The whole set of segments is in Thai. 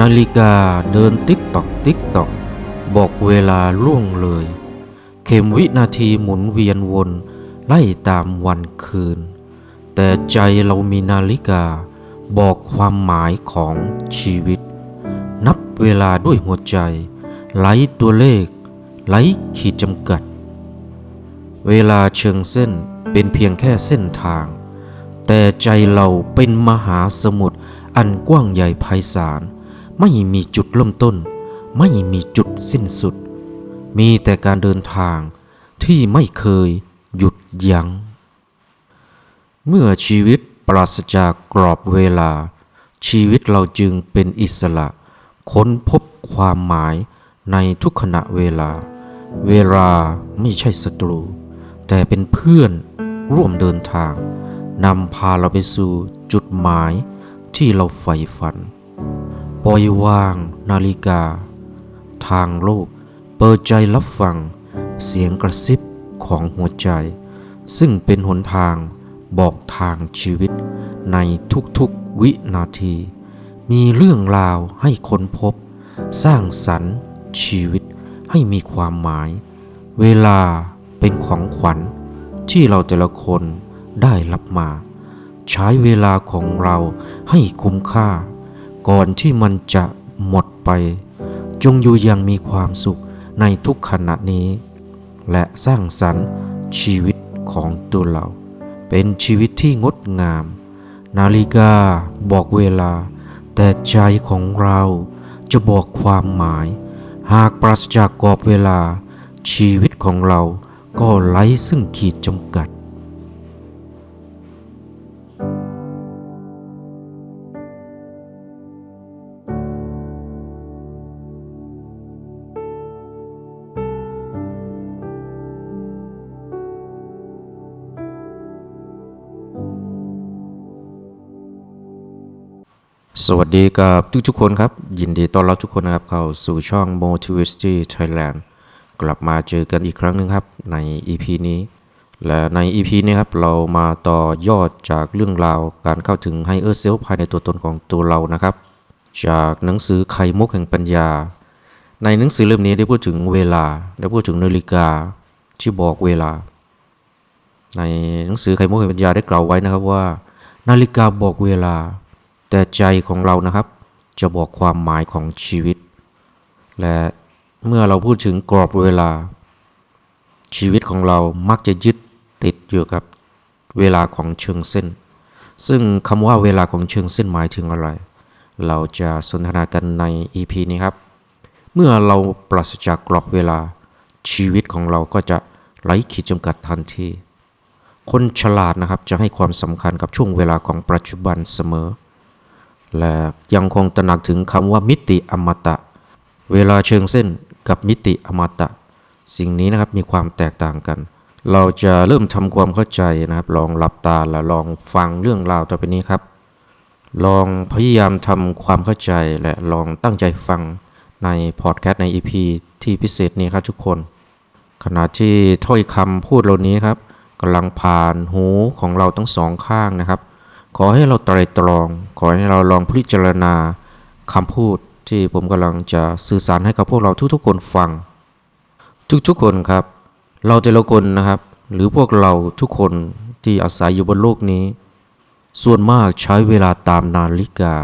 นาฬิกาเดินติ๊กตอกติ๊กตอก บอกเวลาล่วงเลย เข็มวินาทีหมุนเวียนวนไล่ตามวันคืน แต่ใจเรามีนาฬิกา บอกความหมายของชีวิต นับเวลาด้วยหัวใจไล่ตัวเลขไล่ขีดจำกัด เวลาเชิงเส้นเป็นเพียงแค่เส้นทาง แต่ใจเราเป็นมหาสมุทรอันกว้างใหญ่ไพศาล ไม่มีจุดเริ่มต้น ไม่มีจุดสิ้นสุด มีแต่การเดินทางที่ไม่เคยหยุดยัง้ง เมื่อชีวิตปราศจากกรอบเวลา ชีวิตเราจึงเป็นอิสระ ค้นพบความหมายในทุกขณะเวลา เวลาไม่ใช่ศัตรู แต่เป็นเพื่อนร่วมเดินทางนำพาเราไปสู่จุดหมายที่เราใฝ่ฝัน ปล่อยวางนาฬิกา ทางโลก เปิดใจรับฟัง เสียงกระซิบของหัวใจ ซึ่งเป็นหนทางบอกทางชีวิต ในทุกๆวินาที มีเรื่องราวให้ค้นพบ สร้างสรรค์ชีวิตให้มีความหมาย เวลาเป็นของขวัญที่เราแต่ละคนได้รับมา ใช้เวลาของเราให้คุ้มค่า ก่อนที่มันจะหมดไป จงอยู่อยังมีความสุขในทุกขณะนี้ และสร้างสรรค์ชีวิตของตัวเรา เป็นชีวิตที่งดงาม นาฬิกาบอกเวลา แต่ใจของเราจะบอกความหมาย หากปราศจากกรอบเวลา ชีวิตของเราก็ไร้ซึ่งขีดจำกัด สวัสดีกับทุกทุกๆคนครับ ยินดีต้อนรับทุกคนนะครับ เข้าสู่ช่อง Motivity Thailand กลับมาเจอกันอีกครั้งหนึ่งครับใน EP นี้ และใน EP นี้ครับ เรามาต่อยอดจากเรื่องราวการเข้าถึงให้เออร์เซลภายในตัวตนของตัวเรานะครับ จากหนังสือไข่มุกแห่งปัญญา ในหนังสือเล่มนี้ได้พูดถึงเวลา ได้พูดถึงนาฬิกาที่บอกเวลา ในหนังสือไข่มุกแห่งปัญญาได้กล่าวไว้นะครับว่า นาฬิกาบอกเวลา แต่ใจของเรานะครับ จะบอกความหมายของชีวิต และเมื่อเราพูดถึงกรอบเวลา ชีวิตของเรามักจะยึดติดอยู่กับเวลาของเชิงเส้น ซึ่งคำว่าเวลาของเชิงเส้นหมายถึงอะไร เราจะสนทนากันใน EP นี้ครับ เมื่อเราปราศจากกรอบเวลา ชีวิตของเราก็จะไร้ขีดจำกัดทันทีคนฉลาดนะครับจะให้ความสำคัญกับช่วงเวลาของปัจจุบันเสมอ และยังคงตระหนักถึงคำว่ามิติอมตะ เวลาเชิงเส้นกับมิติอมตะ สิ่งนี้นะครับมีความแตกต่างกัน เราจะเริ่มทำความเข้าใจนะครับ ลองหลับตาและลองฟังเรื่องราวต่อไปนี้ครับ ลองพยายามทำความเข้าใจและลองตั้งใจฟังในพอดแคสต์ใน EP ที่พิเศษนี้ครับทุกคน ขณะที่ถ้อยคำพูดเหล่านี้ครับกำลังผ่านหูของเราทั้งสองข้างนะครับ ขอให้เราไตรตรอง ขอให้เราลองพิจารณาคำพูดที่ผมกำลังจะสื่อสารให้กับพวกเราทุกๆคนฟัง ทุกๆคนครับ เราแต่ละคนนะครับ หรือพวกเราทุกคนที่อาศัยอยู่บนโลกนี้ ส่วนมากใช้เวลาตามนาฬิกา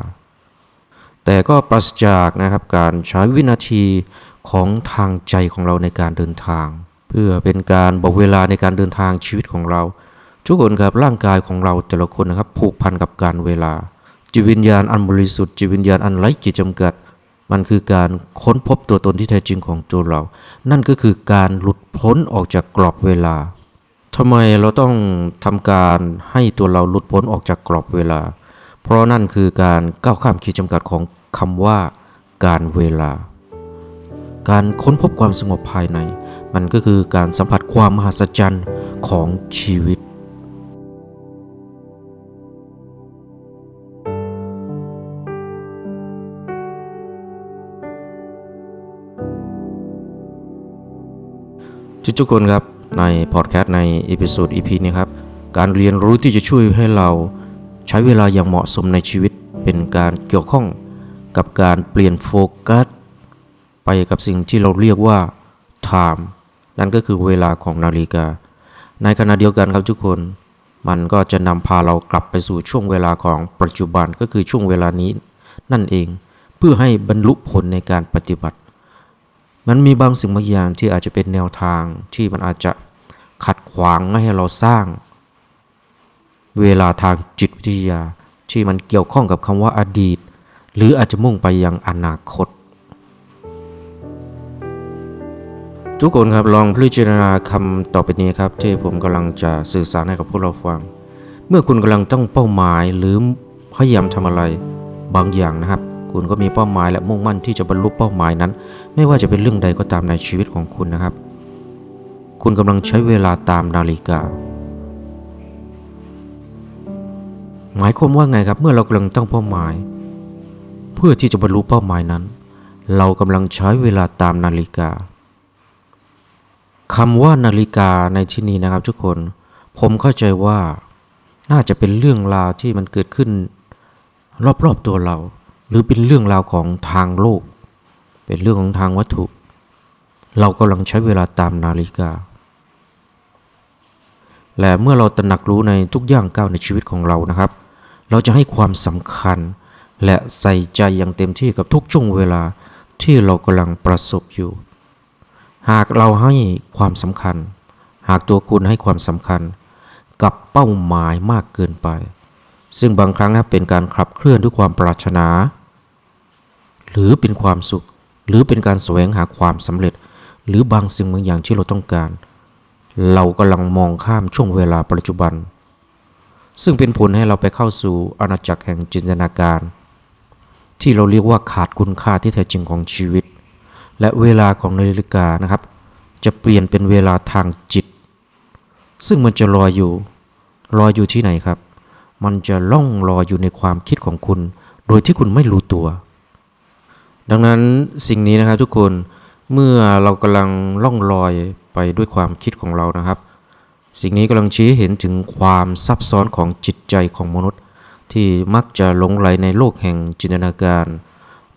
แต่ก็ปราศจากนะครับการใช้วินาทีของทางใจของเราในการเดินทาง เพื่อเป็นการบอกเวลาในการเดินทางชีวิตของเรา ทุกคนครับร่างกายของเราแต่ละคนนะครับผูกพันกับการเวลา จิตวิญญาณอันบริสุทธิ์จิตวิญญาณอันไร้ขีดจำกัด มันคือการค้นพบตัวตนที่แท้จริงของตัวเรา นั่นก็คือการหลุดพ้นออกจากกรอบเวลาทำไมเราต้องทำการให้ตัวเราหลุดพ้นออกจากกรอบเวลา เพราะนั่นคือการก้าวข้ามขีดจำกัดของคำว่า การเวลา การค้นพบความสงบภายใน มันก็คือการสัมผัสความมหัศจรรย์ของชีวิต ทุกๆคนครับในพอดแคสต์ในเอพิโซด EP นี้ครับ การเรียนรู้ที่จะช่วยให้เราใช้เวลาอย่างเหมาะสมในชีวิต เป็นการเกี่ยวข้องกับการเปลี่ยนโฟกัส ไปกับสิ่งที่เราเรียกว่า time นั่นก็คือเวลาของนาฬิกา ในขณะเดียวกันครับทุกคน มันก็จะนำพาเรากลับไปสู่ช่วงเวลาของปัจจุบันก็คือช่วงเวลานี้นั่นเอง เพื่อให้บรรลุผลในการปฏิบัติ มันมีบางสิ่งบางอย่างที่อาจจะเป็นแนวทางที่มันอาจจะขัดขวางไม่ให้เราสร้าง เวลาทางจิตวิทยาที่มันเกี่ยวข้องกับคำว่าอดีต หรืออาจจะมุ่งไปยังอนาคต ทุกคนครับลองพิจารณาคำต่อไปนี้ครับ ที่ผมกำลังจะสื่อสารให้กับพวกเราฟัง เมื่อคุณกำลังต้องเป้าหมายหรือพยายามทำอะไรบางอย่างนะครับ คุณก็มีเป้าหมายและมุ่งมั่นที่จะบรรลุเป้าหมายนั้น ไม่ว่าจะเป็นเรื่องใดก็ตามในชีวิตของคุณนะครับ คุณกำลังใช้เวลาตามนาฬิกา หมายความว่าไงครับ เมื่อเรากำลังตั้งเป้าหมาย เพื่อที่จะบรรลุเป้าหมายนั้น เรากำลังใช้เวลาตามนาฬิกาคำว่านาฬิกาในที่นี้นะครับ ทุกคน ผมเข้าใจว่าน่าจะเป็นเรื่องราวที่มันเกิดขึ้น รอบๆตัวเรา หรือเป็นเรื่องราวของทางโลก เป็นเรื่องของทางวัตถุ เรากำลังใช้เวลาตามนาฬิกา และเมื่อเราตระหนักรู้ในทุกย่างก้าวในชีวิตของเรานะครับ เราจะให้ความสำคัญ และใส่ใจอย่างเต็มที่กับทุกช่วงเวลาที่เรากำลังประสบอยู่ หากเราให้ความสำคัญ หากตัวคุณให้ความสำคัญ กับเป้าหมายมากเกินไป ซึ่งบางครั้งนะเป็นการขับเคลื่อนด้วยความปรารถนา หรือเป็นความสุข หรือเป็นการแสวงหาความสำเร็จ หรือบางสิ่งบางอย่างที่เราต้องการ เรากำลังมองข้ามช่วงเวลาปัจจุบัน ซึ่งเป็นผลให้เราไปเข้าสู่อาณาจักรแห่งจินตนาการ ที่เราเรียกว่าขาดคุณค่าที่แท้จริงของชีวิต และเวลาของนาฬิกานะครับ จะเปลี่ยนเป็นเวลาทางจิต ซึ่งมันจะรอยอยู่รอยอยู่ที่ไหนครับ มันจะล่องรอยอยู่ในความคิดของคุณ โดยที่คุณไม่รู้ตัว ดังนั้นสิ่งนี้นะครับทุกคนเมื่อเรากำลังล่องลอยไปด้วยความคิดของเรานะครับ สิ่งนี้กำลังชี้เห็นถึงความซับซ้อนของจิตใจของมนุษย์ ที่มักจะหลงไหลในโลกแห่งจินตนาการ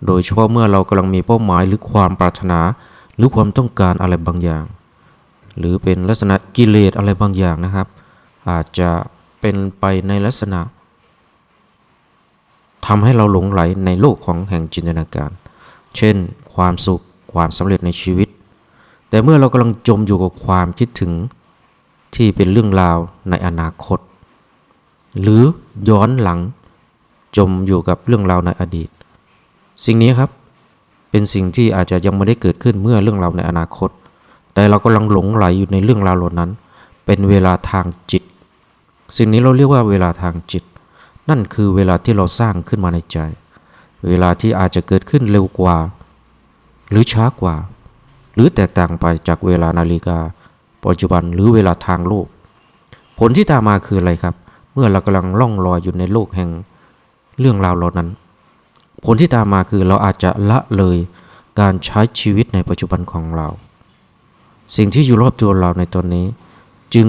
โดยเฉพาะเมื่อเรากำลังมีเป้าหมายหรือความปรารถนา หรือความต้องการอะไรบางอย่าง หรือเป็นลักษณะกิเลสอะไรบางอย่างนะครับ อาจจะเป็นไปในลักษณะทำให้เราหลงไหลในโลกของแห่งจินตนาการ เช่น ความสุขความสำเร็จในชีวิต แต่เมื่อเรากำลังจมอยู่กับความคิดถึงที่เป็นเรื่องราวในอนาคต หรือย้อนหลังจมอยู่กับเรื่องราวในอดีต สิ่งนี้ครับเป็นสิ่งที่อาจจะยังไม่ได้เกิดขึ้นเมื่อเรื่องราวในอนาคต แต่เรากำลังหลงไหลอยู่ในเรื่องราวเหล่านั้น เป็นเวลาทางจิต สิ่งนี้เราเรียกว่าเวลาทางจิต นั่นคือเวลาที่เราสร้างขึ้นมาในใจ เวลาที่อาจจะเกิดขึ้นเร็วกว่า หรือช้ากว่า หรือแตกต่างไปจากเวลานาฬิกา ปัจจุบันหรือเวลาทางโลก ผลที่ตามมาคืออะไรครับ เมื่อเรากำลังล่องลอยอยู่ในโลกแห่งเรื่องราวเหล่านั้น ผลที่ตามมาคือเราอาจจะละเลยการใช้ชีวิตในปัจจุบันของเรา สิ่งที่อยู่รอบตัวเราในตอนนี้ จึง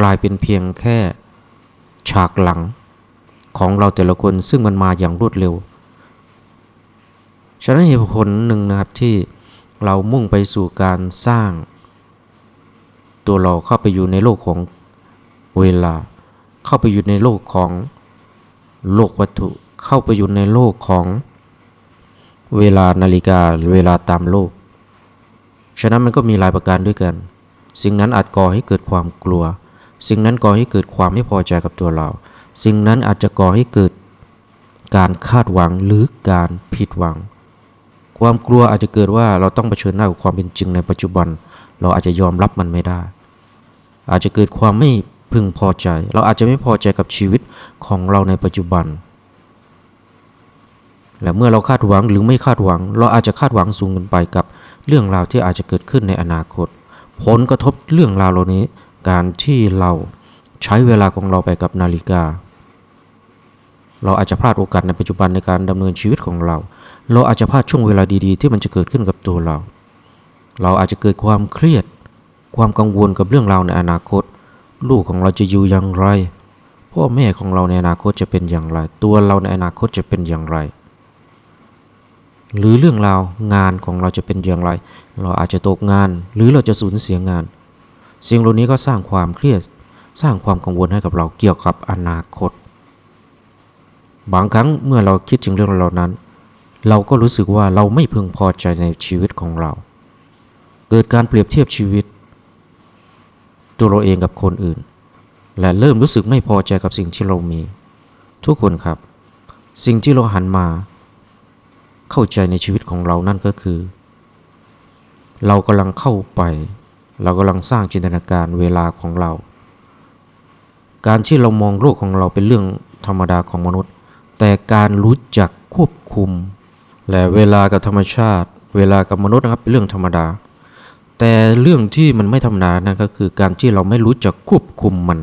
กลายเป็นเพียงแค่ฉากหลังของเราแต่ละคนซึ่งมันมาอย่างรวดเร็ว ฉะนั้นเหตุผลหนึ่งนะครับที่เรามุ่งไปสู่การสร้าง ตัวเราเข้าไปอยู่ในโลกของเวลา เข้าไปอยู่ในโลกของโลกวัตถุ เข้าไปอยู่ในโลกของเวลานาฬิกาเวลาตามโลก ฉะนั้นมันก็มีหลายประการด้วยกัน สิ่งนั้นอาจก่อให้เกิดความกลัว สิ่งนั้นก่อให้เกิดความไม่พอใจกับตัวเรา สิ่งนั้นอาจจะก่อให้เกิดการคาดหวังหรือการผิดหวัง ความกลัวอาจจะเกิดว่าเราต้องเผชิญหน้ากับความเป็นจริงในปัจจุบัน เราอาจจะยอมรับมันไม่ได้ อาจจะเกิดความไม่พึงพอใจ เราอาจจะไม่พอใจกับชีวิตของเราในปัจจุบัน และเมื่อเราคาดหวังหรือไม่คาดหวัง เราอาจจะคาดหวังสูงเกินไปกับเรื่องราวที่อาจจะเกิดขึ้นในอนาคต ผลกระทบเรื่องราวเหล่านี้ การที่เราใช้เวลาของเราไปกับนาฬิกา เราอาจจะพลาดโอกาสในปัจจุบันในการดำเนินชีวิตของเรา เราอาจจะพลาดช่วงเวลาดีๆ ที่มันจะเกิดขึ้นกับตัวเรา เราอาจจะเกิดความเครียด ความกังวลกับเรื่องราวในอนาคต ลูกของเราจะอยู่อย่างไร พ่อแม่ของเราในอนาคตจะเป็นอย่างไร ตัวเราในอนาคตจะเป็นอย่างไร หรือเรื่องราวงานของเราจะเป็นอย่างไร เราอาจจะตกงาน หรือเราจะสูญเสียงาน สิ่งเหล่านี้ก็สร้างความเครียด สร้างความกังวลให้กับเราเกี่ยวกับอนาคต บางครั้งเมื่อเราคิดถึงเรื่องเหล่านั้น เราก็รู้สึกว่าเราไม่พึงพอใจในชีวิตของเรา เกิดการเปรียบเทียบชีวิต ตัวเราเองกับคนอื่น และเริ่มรู้สึกไม่พอใจกับสิ่งที่เรามี ทุกคนครับ สิ่งที่เราหันมา เข้าใจในชีวิตของเรานั่นก็คือ เรากำลังเข้าไป เรากำลังสร้างจินตนาการเวลาของเรา การที่เรามองโลกของเราเป็นเรื่องธรรมดาของมนุษย์ แต่การรู้จักควบคุม และเวลากับธรรมชาติ เวลากับมนุษย์นะครับเป็นเรื่องธรรมดา แต่เรื่องที่มันไม่ธรรมดานั่นก็คือการที่เราไม่รู้จักควบคุมมัน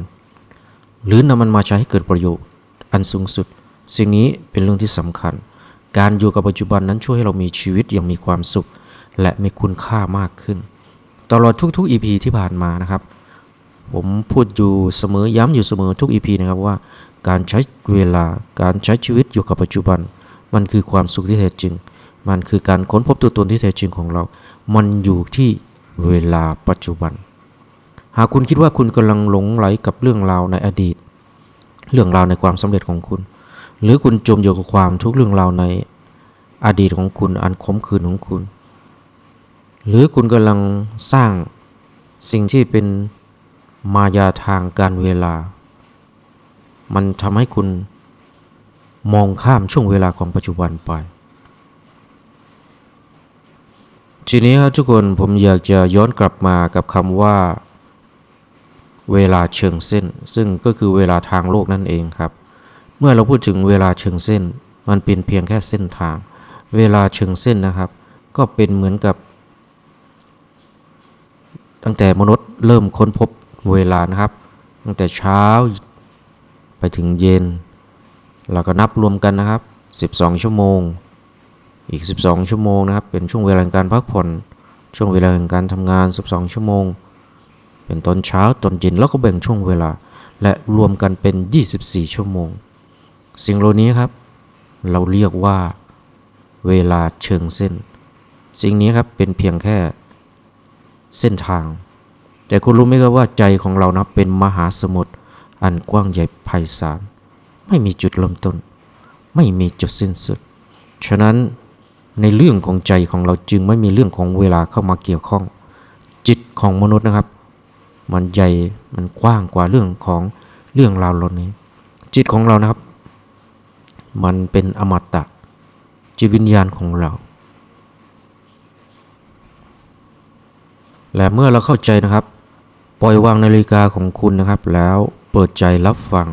หรือนำมันมาใช้ให้เกิดประโยชน์ อันสูงสุด สิ่งนี้เป็นเรื่องที่สำคัญ การอยู่กับปัจจุบันนั้นช่วยให้เรามีชีวิตอย่างมีความสุข และมีคุณค่ามากขึ้น ตลอดทุกๆ EP ที่ผ่านมานะครับผมพูดอยู่เสมอย้ำอยู่เสมอทุก EP นะครับว่า การใช้เวลาการใช้ชีวิตอยู่กับปัจจุบัน มันคือความสุขที่แท้จริง มันคือการค้นพบตัวตนที่แท้จริงของเรา มันอยู่ที่เวลาปัจจุบัน หากคุณคิดว่าคุณกำลังหลงไหลกับเรื่องราวในอดีต เรื่องราวในความสำเร็จของคุณ หรือคุณจมอยู่กับความทุกข์เรื่องราวในอดีตของคุณอันขมขื่นของคุณ หรือคุณกำลังสร้างสิ่งที่เป็นมายาทางการเวลา มันทำให้คุณ มองข้ามช่วงเวลาของปัจจุบันไป ทีนี้ครับทุกคนผมอยากจะย้อนกลับมากับคำว่า เวลาเชิงเส้น ซึ่งก็คือเวลาทางโลกนั่นเองครับ เมื่อเราพูดถึงเวลาเชิงเส้น มันเป็นเพียงแค่เส้นทาง เวลาเชิงเส้นนะครับ ก็เป็นเหมือนกับ ตั้งแต่มนุษย์เริ่มค้นพบเวลานะครับ ตั้งแต่เช้าไปถึงเย็น เราก็นับรวมกันนะครับ 12 ชั่วโมง อีก 12 ชั่วโมงนะครับ เป็นช่วงเวลาการพักผ่อน ช่วงเวลาการทำงาน 12 ชั่วโมง เป็นตอนเช้าตอนเย็นแล้วก็แบ่งช่วงเวลา และรวมกันเป็น 24 ชั่วโมง สิ่งเหล่านี้ครับ เราเรียกว่าเวลาเชิงเส้น สิ่งนี้ครับเป็นเพียงแค่เส้นทาง แต่คุณรู้ไหมครับว่าใจของเรานะเป็นมหาสมุทรอันกว้างใหญ่ไพศาล ไม่มีจุดเริ่มต้น ไม่มีจุดสิ้นสุด ฉะนั้นในเรื่องของใจของเราจึงไม่มีเรื่องของเวลาเข้ามาเกี่ยวข้อง จิตของมนุษย์นะครับ มันใหญ่มันกว้างกว่าเรื่องของเรื่องราวเหล่านี้ จิตของเรานะครับ มันเป็นอมตะจิตวิญญาณของเรา และเมื่อเราเข้าใจนะครับ ปล่อยวางนาฬิกาของคุณนะครับ แล้วเปิดใจรับฟัง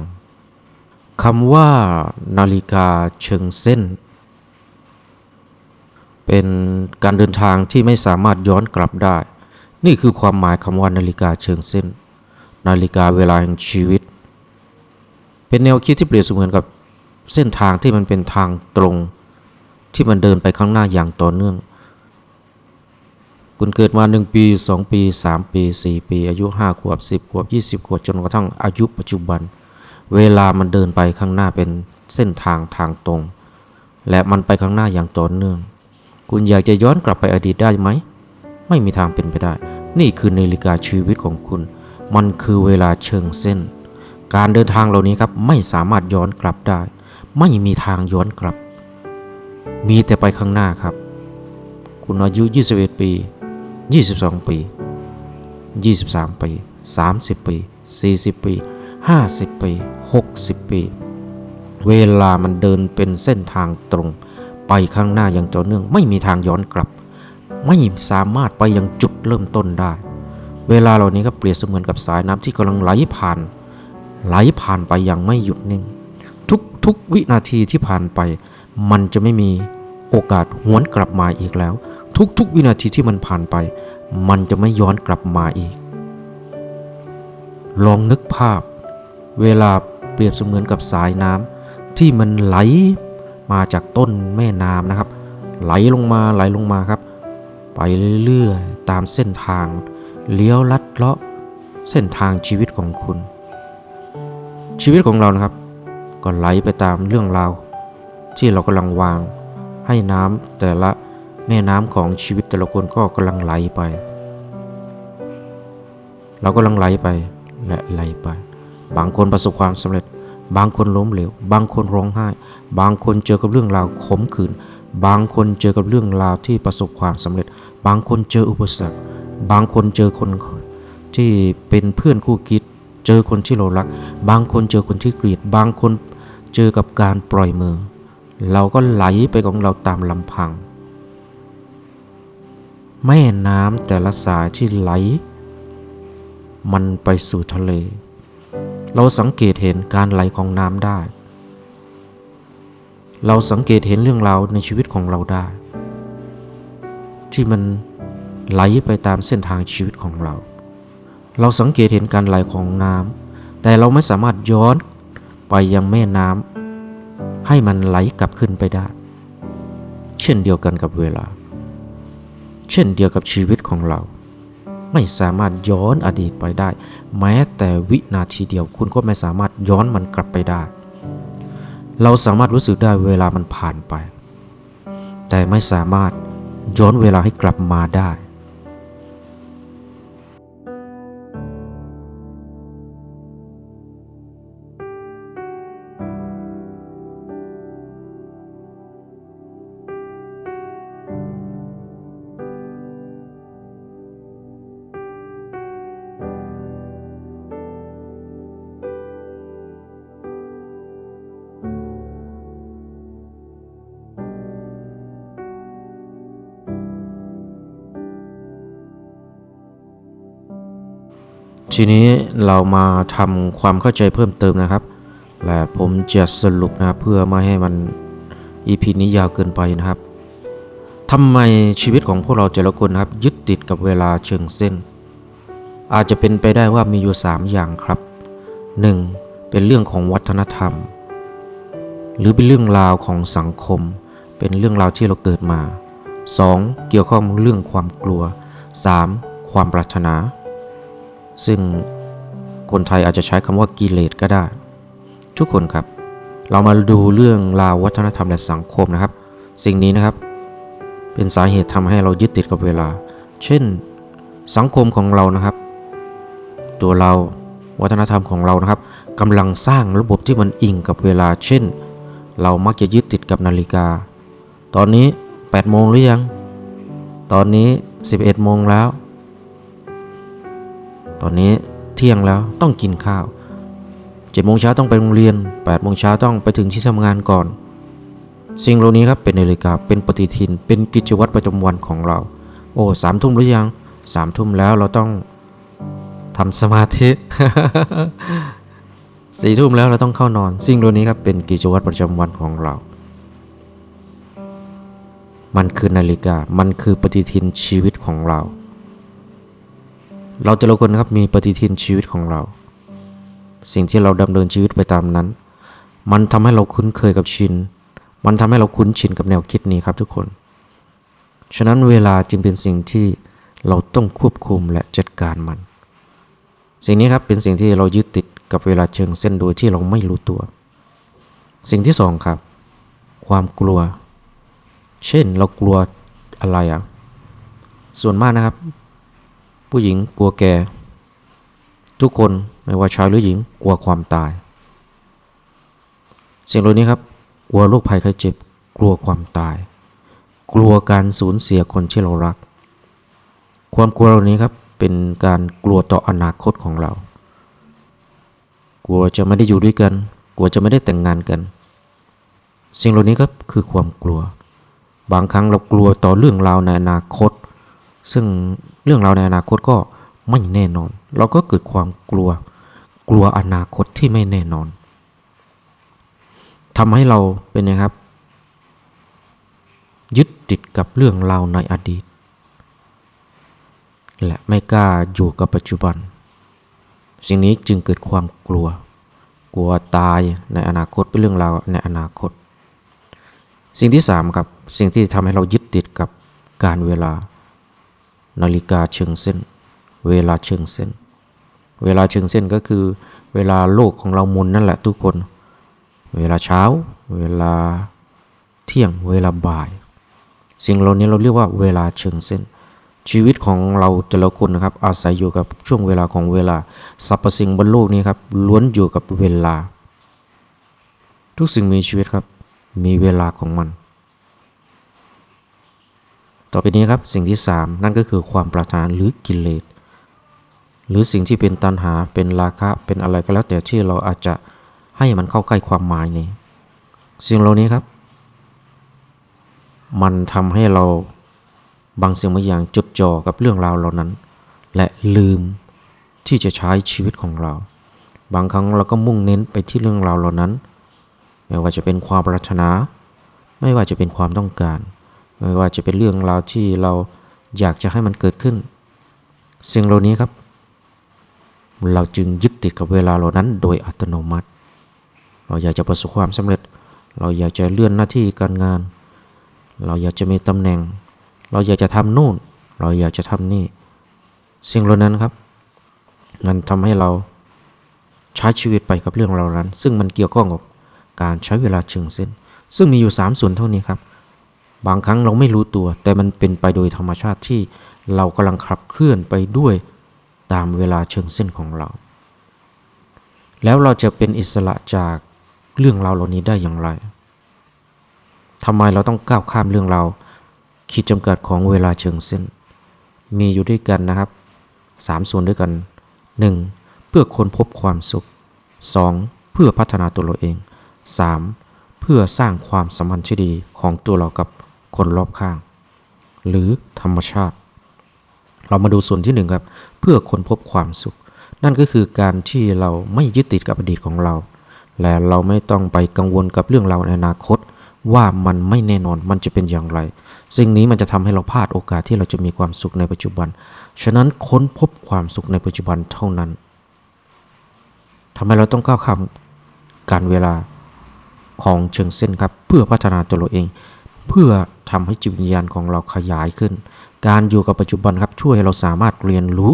คำว่านาฬิกาเชิงเส้น เป็นการเดินทางที่ไม่สามารถย้อนกลับได้ นี่คือความหมายคำว่านาฬิกาเชิงเส้น นาฬิกาเวลาแห่งชีวิต เป็นแนวคิดที่เปรียบเสมือนกับเส้นทางที่มันเป็นทางตรง ที่มันเดินไปข้างหน้าอย่างต่อเนื่อง คุณเกิดมาหนึ่งปีสองปีสามปีสี่ปี อายุห้าขวบสิบขวบยี่สิบขวบจนกระทั่งอายุปัจจุบัน เวลามันเดินไปข้างหน้าเป็นเส้นทางทางตรง และมันไปข้างหน้าอย่างต่อเนื่อง คุณอยากจะย้อนกลับไปอดีตได้ไหม ไม่มีทางเป็นไปได้ นี่คือนาฬิกาชีวิตของคุณ มันคือเวลาเชิงเส้น การเดินทางเหล่านี้ครับไม่สามารถย้อนกลับได้ ไม่มีทางย้อนกลับ มีแต่ไปข้างหน้าครับ คุณอายุ 21 ปี 22 ปี 23 ปี 30 ปี 40 ปี 50 ปี 60 ปี เวลามันเดินเป็นเส้นทางตรง ไปข้างหน้าอย่างต่อเนื่อง ไม่มีทางย้อนกลับ ไม่สามารถไปยังจุดเริ่มต้นได้ เวลาเหล่านี้ก็เปรียบเสมือนกับสายน้ำที่กำลังไหลผ่าน ไหลผ่านไปอย่างไม่หยุดนิ่ง ทุกทุกวินาทีที่ผ่านไป มันจะไม่มีโอกาสหวนกลับมาอีกแล้ว ทุกทุกวินาทีที่มันผ่านไป มันจะไม่ย้อนกลับมาอีก ลองนึกภาพ เวลาเปรียบเสมือนกับสายน้ำที่มันไหลมาจากต้นแม่น้ำนะครับ ไหลลงมาไหลลงมาครับ ไปเรื่อยๆตามเส้นทางเลี้ยวลัดเลาะเส้นทางชีวิตของคุณ ชีวิตของเรานะครับ ก็ไหลไปตามเรื่องราวที่เรากำลังวาง ให้น้ำแต่ละแม่น้ำของชีวิตแต่ละคนก็กำลังไหลไป เรากำลังไหลไปและไหลไป บางคนประสบความสำเร็จ บางคนล้มเหลว บางคนร้องไห้ บางคนเจอกับเรื่องราวขมขื่น บางคนเจอกับเรื่องราวที่ประสบความสำเร็จ บางคนเจออุปสรรค บางคนเจอคนที่เป็นเพื่อนคู่คิด เจอคนที่เรารัก บางคนเจอคนที่เกลียด บางคนเจอกับการปล่อยมือ เราก็ไหลไปของเราตามลำพัง แม่น้ำแต่ละสายที่ไหล มันไปสู่ทะเล เราสังเกตเห็นการไหลของน้ำได้ เราสังเกตเห็นเรื่องราวในชีวิตของเราได้ ที่มันไหลไปตามเส้นทางชีวิตของเรา เราสังเกตเห็นการไหลของน้ำแต่เราไม่สามารถย้อนไปยังแม่น้ำให้มันไหลกลับขึ้นไปได้ เช่นเดียวกันกับเวลา เช่นเดียวกับชีวิตของเรา ไม่สามารถย้อนอดีตไปได้ แม้แต่วินาทีเดียว คุณก็ไม่สามารถย้อนมันกลับไปได้ เราสามารถรู้สึกได้เวลามันผ่านไป แต่ไม่สามารถย้อนเวลาให้กลับมาได้ ทีนี้เรามาทำความเข้าใจเพิ่มเติมนะครับ และผมจะสรุปนะครับเพื่อไม่ให้มัน EP นี้ยาวเกินไปนะครับทำไมชีวิตของพวกเราแต่ละคนครับ ยึดติดกับเวลาเชิงเส้น อาจจะเป็นไปได้ว่ามีอยู่ 3 อย่างครับ 1. เป็นเรื่องของวัฒนธรรม หรือเป็นเรื่องราวของสังคม เป็นเรื่องราวที่เราเกิดมา 2. เกี่ยวข้องเรื่องความกลัว 3. ความปรารถนา ซึ่งคนไทยอาจจะใช้คำว่ากิเลสก็ได้ ทุกคนครับ เรามาดูเรื่องราววัฒนธรรมและสังคมนะครับ สิ่งนี้นะครับ เป็นสาเหตุทำให้เรายึดติดกับเวลา เช่น สังคมของเรานะครับ ตัวเราวัฒนธรรมของเรานะครับกำลังสร้างระบบที่มันอิงกับเวลา เช่น เรามักจะยึดติดกับนาฬิกา ตอนนี้8โมงหรือยัง ตอนนี้ 11โมงแล้ว ตอนนี้เที่ยงแล้วต้องกินข้าวเจ็ดโมงเช้าต้องไปโรงเรียน8ปดโมงเช้าต้องไปถึงที่ทำงานก่อน สิ่งเหล่านี้ครับเป็นนาฬิกาเป็นปฏิทิน เป็นกิจวัตรประจำวันของเรา โอ้สามทุ่มหรือยังสามทุ่มแล้วเราต้องทำสมาธิสี่ทุ่มแล้วเราต้องเข้านอน สิ่งเหล่านี้ครับเป็นกิจวัตรประจำวันของเรา มันคือนาฬิกา มันคือปฏิทินชีวิตของเรา เราแต่ละคนครับมีปฏิทินชีวิตของเรา สิ่งที่เราดำเนินชีวิตไปตามนั้น มันทำให้เราคุ้นเคยกับชิน มันทำให้เราคุ้นชินกับแนวคิดนี้ครับทุกคน ฉะนั้นเวลาจึงเป็นสิ่งที่เราต้องควบคุมและจัดการมัน สิ่งนี้ครับเป็นสิ่งที่เรายึดติดกับเวลาเชิงเส้นโดยที่เราไม่รู้ตัว สิ่งที่สองครับ ความกลัว เช่นเรากลัวอะไรอะส่วนมากนะครับ ผู้หญิงกลัวแก่ ทุกคนไม่ว่าชายหรือหญิงกลัวความตาย สิ่งเหล่านี้ครับ กลัวโรคภัยไข้เจ็บ กลัวความตาย กลัวการสูญเสียคนที่เรารัก ความกลัวเหล่านี้ครับเป็นการกลัวต่ออนาคตของเรา กลัวจะไม่ได้อยู่ด้วยกัน กลัวจะไม่ได้แต่งงานกัน สิ่งเหล่านี้ครับคือความกลัว บางครั้งเรากลัวต่อเรื่องราวในอนาคต ซึ่ง เรื่องราวในอนาคตก็ไม่แน่นอน เราก็เกิดความกลัว กลัวอนาคตที่ไม่แน่นอนทำให้เราเป็นไงครับ ยึดติดกับเรื่องราวในอดีต และไม่กล้าอยู่กับปัจจุบัน สิ่งนี้จึงเกิดความกลัว กลัวตายในอนาคตเป็นเรื่องราวในอนาคต สิ่งที่สามครับ สิ่งที่ทำให้เรายึดติดกับการเวลา นาฬิกาเชิงเส้น เวลาเชิงเส้น เวลาเชิงเส้นก็คือ เวลาโลกของเราหมุนนั่นแหละทุกคน เวลาเช้า เวลาเที่ยง เวลาบ่าย สิ่งเหล่านี้เราเรียกว่าเวลาเชิงเส้น ชีวิตของเราแต่ละคนนะครับ อาศัยอยู่กับช่วงเวลาของเวลาสรรพสิ่งบนโลกนี้ครับล้วนอยู่กับเวลา ทุกสิ่งมีชีวิตครับ มีเวลาของมัน ต่อไปนี้ครับสิ่งที่สามนั่นก็คือความปรารถนาหรือกิเลสหรือสิ่งที่เป็นตัณหาเป็นราคะเป็นอะไรก็แล้วแต่ที่เราอาจจะให้มันเข้าใกล้ความหมายนี้ สิ่งเหล่านี้ครับ มันทำให้เราบางสิ่งบางอย่างจดจ่อกับเรื่องราวเหล่านั้น และลืมที่จะใช้ชีวิตของเรา บางครั้งเราก็มุ่งเน้นไปที่เรื่องราวเหล่านั้น ไม่ว่าจะเป็นความปรารถนา ไม่ว่าจะเป็นความต้องการ ไม่ว่าจะเป็นเรื่องราวที่เราอยากจะให้มันเกิดขึ้น สิ่งเหล่านี้ครับ เราจึงยึดติดกับเวลาเหล่านั้น โดยอัตโนมัติ เราอยากจะประสบความสำเร็จ เราอยากจะเลื่อนหน้าที่การงาน เราอยากจะมีตำแหน่ง เราอยากจะทำนู่น เราอยากจะทำนี่ สิ่งเหล่านั้นครับ มันทำให้เราใช้ชีวิตไปกับเรื่องเหล่านั้น ซึ่งมันเกี่ยวข้องกับการใช้เวลาเชิงเส้น ซึ่งมีอยู่ 3 ส่วนเท่านี้ครับ บางครั้งเราไม่รู้ตัว แต่มันเป็นไปโดยธรรมชาติที่เรากำลังขับเคลื่อนไปด้วยตามเวลาเชิงเส้นของเรา แล้วเราจะเป็นอิสระจากเรื่องราวเหล่านี้ได้อย่างไรทำไมเราต้องก้าวข้ามเรื่องราวขีดจำกัดของเวลาเชิงเส้น มีอยู่ด้วยกันนะครับสามส่วนด้วยกัน 1. เพื่อค้นพบความสุข 2. เพื่อพัฒนาตัวเราเอง 3. เพื่อสร้างความสัมพันธ์ที่ดีของตัวเรากับ คนรอบข้าง หรือธรรมชาติ เรามาดูส่วนที่หนึ่งครับ เพื่อค้นพบความสุข นั่นก็คือการที่เราไม่ยึดติดกับอดีตของเรา และเราไม่ต้องไปกังวลกับเรื่องราวในอนาคต ว่ามันไม่แน่นอนมันจะเป็นอย่างไร สิ่งนี้มันจะทำให้เราพลาดโอกาสที่เราจะมีความสุขในปัจจุบัน ฉะนั้นค้นพบความสุขในปัจจุบันเท่านั้นทำไมเราต้องก้าวข้ามการเวลาของเชิงเส้นครับ เพื่อพัฒนาตัวเราเอง เพื่อ ทำให้จิตวิญญาณของเราขยายขึ้น การอยู่กับปัจจุบันครับช่วยให้เราสามารถเรียนรู้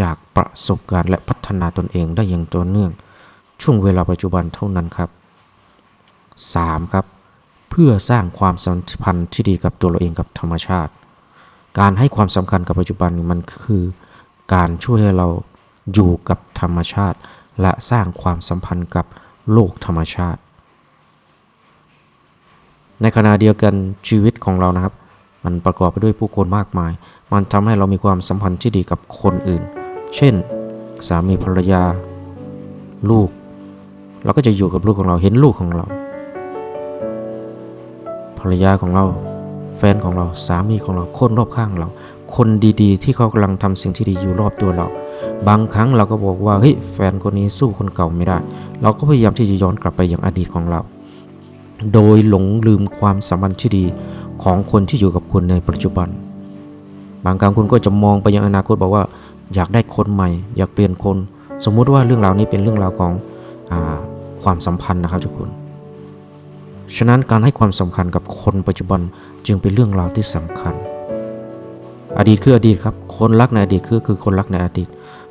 จากประสบการณ์และพัฒนาตนเองได้อย่างต่อเนื่อง ช่วงเวลาปัจจุบันเท่านั้นครับ 3. ครับ เพื่อสร้างความสัมพันธ์ที่ดีกับตัวเราเองกับธรรมชาติ การให้ความสำคัญกับปัจจุบันมันคือ การช่วยให้เราอยู่กับธรรมชาติ และสร้างความสัมพันธ์กับโลกธรรมชาติ ในขณะเดียวกันชีวิตของเรานะครับ มันประกอบไปด้วยผู้คนมากมาย มันทำให้เรามีความสัมพันธ์ที่ดีกับคนอื่น เช่น สามีภรรยา ลูก เราก็จะอยู่กับลูกของเราเห็นลูกของเรา ภรรยาของเรา แฟนของเราสามีของเราคนรอบข้างเรา คนดีๆ ที่เขากำลังทำสิ่งที่ดีอยู่รอบตัวเรา บางครั้งเราก็บอกว่าเฮ้ยแฟนคนนี้สู้คนเก่าไม่ได้ เราก็พยายามที่จะย้อนกลับไปอย่างอดีตของเรา โดยหลงลืมความสัมพันธ์ที่ดีของคนที่อยู่กับคุณในปัจจุบัน บางครั้งคุณก็จะมองไปยังอนาคตบอกว่า อยากได้คนใหม่ อยากเปลี่ยนคน สมมุติว่าเรื่องราวนี้เป็นเรื่องราวของอความสัมพันธ์นะครับทุกคนฉะนั้นการให้ความสำคัญกับคนปัจจุบันจึงเป็นเรื่องราวที่สำคัญ อดีตคืออดีตครับ คนรักในอดีตคือคือคนรักในอดีต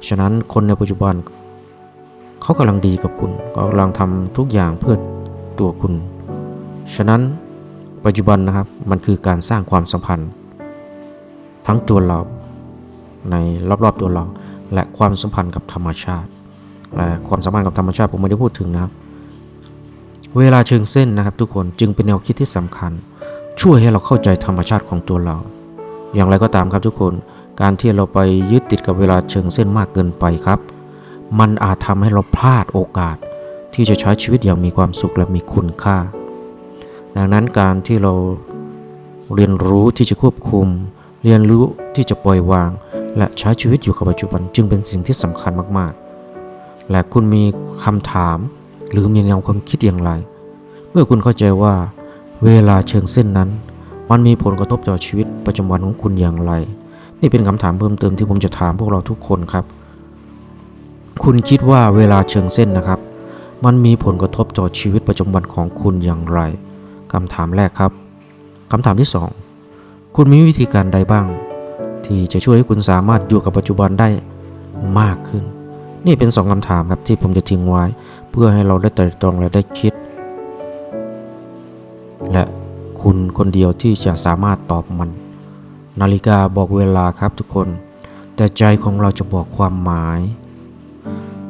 ฉะนั้นคนในปัจจุบัน เขากำลังดีกับคุณเขากำลังทำทุกอย่างเพื่อตัวคุณ ฉะนั้นปัจจุบันนะครับมันคือการสร้างความสัมพันธ์ ทั้งตัวเราในรอบๆตัวเรา และความสัมพันธ์กับธรรมชาติ และความสัมพันธ์กับธรรมชาติผมไม่ได้พูดถึงนะครับ เวลาเชิงเส้นนะครับ ทุกคนจึงเป็นแนวคิดที่สำคัญ ช่วยให้เราเข้าใจธรรมชาติของตัวเรา อย่างไรก็ตามครับทุกคนการที่เราไปยึดติดกับเวลาเชิงเส้นมากเกินไปครับ มันอาจทำให้เราพลาดโอกาสที่จะใช้ชีวิตอย่างมีความสุขและมีคุณค่า ดังนั้นการที่เราเรียนรู้ที่จะควบคุม เรียนรู้ที่จะปล่อยวาง และใช้ชีวิตอยู่กับปัจจุบันจึงเป็นสิ่งที่สำคัญมากๆ และคุณมีคำถาม หรือมีแนวความคิดอย่างไร เมื่อคุณเข้าใจว่า เวลาเชิงเส้นนั้น มันมีผลกระทบต่อชีวิตประจำวันของคุณอย่างไร นี่เป็นคำถามเพิ่มเติมที่ผมจะถามพวกเราทุกคนครับ คุณคิดว่าเวลาเชิงเส้นนะครับ มันมีผลกระทบต่อชีวิตประจำวันของคุณอย่างไร คำถามแรกครับคำถามที่สองคุณมีวิธีการใดบ้าง ที่จะช่วยให้คุณสามารถอยู่กับปัจจุบันได้มากขึ้น นี่เป็นสองคำถามครับที่ผมจะทิ้งไว้ เพื่อให้เราได้ไตร่ตรองและได้คิด และคุณคนเดียวที่จะสามารถตอบมัน นาฬิกาบอกเวลาครับทุกคน แต่ใจของเราจะบอกความหมาย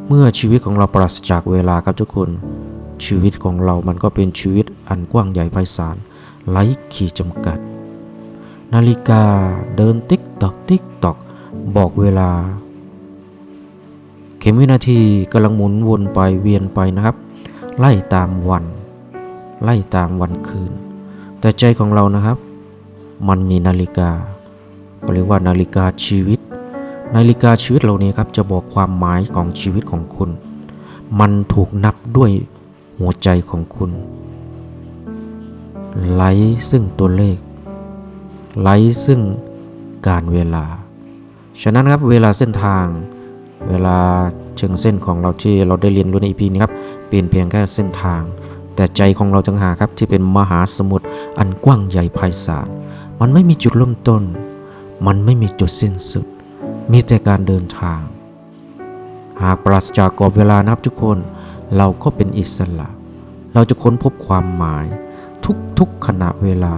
เมื่อชีวิตของเราปราศจากเวลาครับทุกคน ชีวิตของเรามันก็เป็นชีวิตอันกว้างใหญ่ไพศาลไร้ขีดจำกัด นาฬิกาเดินติ๊กตอกติ๊กตอกบอกเวลา เข็มวินาทีกำลังหมุนวนไปเวียนไปนะครับ ไล่ตามวัน ไล่ตามวันคืน แต่ใจของเรานะครับ มันมีนาฬิกา ก็เรียกว่านาฬิกาชีวิต นาฬิกาชีวิตเหล่านี้ครับจะบอกความหมายของชีวิตของคุณ มันถูกนับด้วย หัวใจของคุณ ไหลซึ่งตัวเลข ไหลซึ่งการเวลา ฉะนั้นครับเวลาเส้นทาง เวลาเชิงเส้นของเราที่เราได้เรียนรู้ใน EP นี้ครับเป็นเพียงแค่เส้นทาง แต่ใจของเราจังหาครับที่เป็นมหาสมุทรอันกว้างใหญ่ไพศาลมันไม่มีจุดเริ่มต้น มันไม่มีจุดสิ้นสุด มีแต่การเดินทาง หากปราศจากกรอบเวลานะครับทุกคน เราก็เป็นอิสระ เราจะค้นพบความหมาย ทุกๆขณะเวลา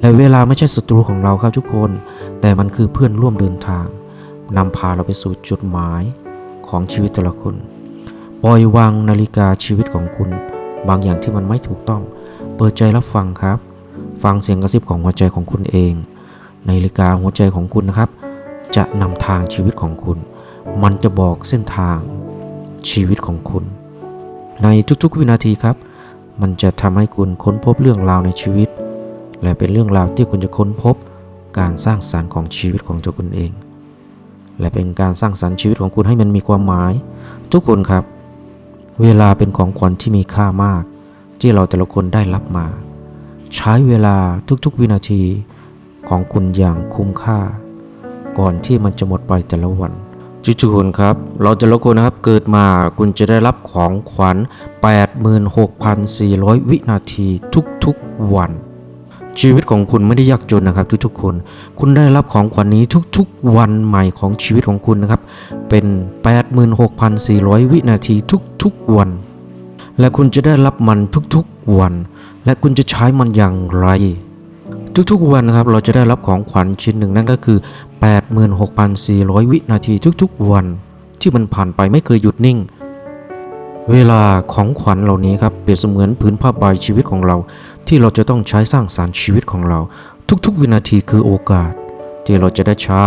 และเวลาไม่ใช่ศัตรูของเราครับทุกคน แต่มันคือเพื่อนร่วมเดินทางนำพาเราไปสู่จุดหมายของชีวิตแต่ละคนปล่อยวางนาฬิกาชีวิตของคุณ บางอย่างที่มันไม่ถูกต้อง เปิดใจรับฟังครับ ฟังเสียงกระซิบของหัวใจของคุณเอง นาฬิกาหัวใจของคุณนะครับ จะนำทางชีวิตของคุณ มันจะบอกเส้นทางชีวิตของคุณ ในทุกๆ วินาทีครับ มันจะทำให้คุณค้นพบเรื่องราวในชีวิต และเป็นเรื่องราวที่คุณจะค้นพบการสร้างสารรค์ของชีวิตของตัวคุณเอง และเป็นการสร้างสรรค์ชีวิตของคุณให้มันมีความหมาย ทุกคนครับ เวลาเป็นของขวัญที่มีค่ามาก ที่เราแต่ละคนได้รับมา ใช้เวลาทุกๆ วินาทีของคุณอย่างคุ้มค่า ก่อนที่มันจะหมดไปแต่ละวัน ทุกๆคนครับ เราแต่ละคนนะครับเกิดมาคุณจะได้รับของขวัญ 86,400 วินาทีทุกๆวัน ชีวิตของคุณไม่ได้ยากจนนะครับ ทุกๆคน คุณได้รับของขวัญนนี้ทุกๆวันใหม่ของชีวิตของคุณนะครับ เป็น 86,400 วินาทีทุกๆวัน และคุณจะได้รับมันทุกๆวัน และคุณจะใช้มันอย่างไรทุกๆวันนะครับเราจะได้รับของขวัญชิ้นหนึ่งนั่นก็คือ 86,400 วินาทีทุกๆวัน ที่มันผ่านไปไม่เคยหยุดนิ่ง เวลาของขวัญเหล่านี้ครับเปรียบเสมือนผืนผ้าใบชีวิตของเรา ที่เราจะต้องใช้สร้างสารรค์ชีวิตของเรา ทุกๆ วินาทีคือโอกาส ที่เราจะได้ใช้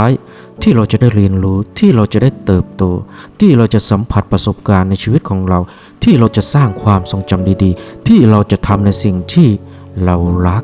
ที่เราจะได้เรียนรู้ที่เราจะได้เติบโต ที่เราจะสัมผัสประสบการณ์ในชีวิตของเรา ที่เราจะสร้างความทรงจำดีๆ ที่เราจะทำในสิ่งที่เรารัก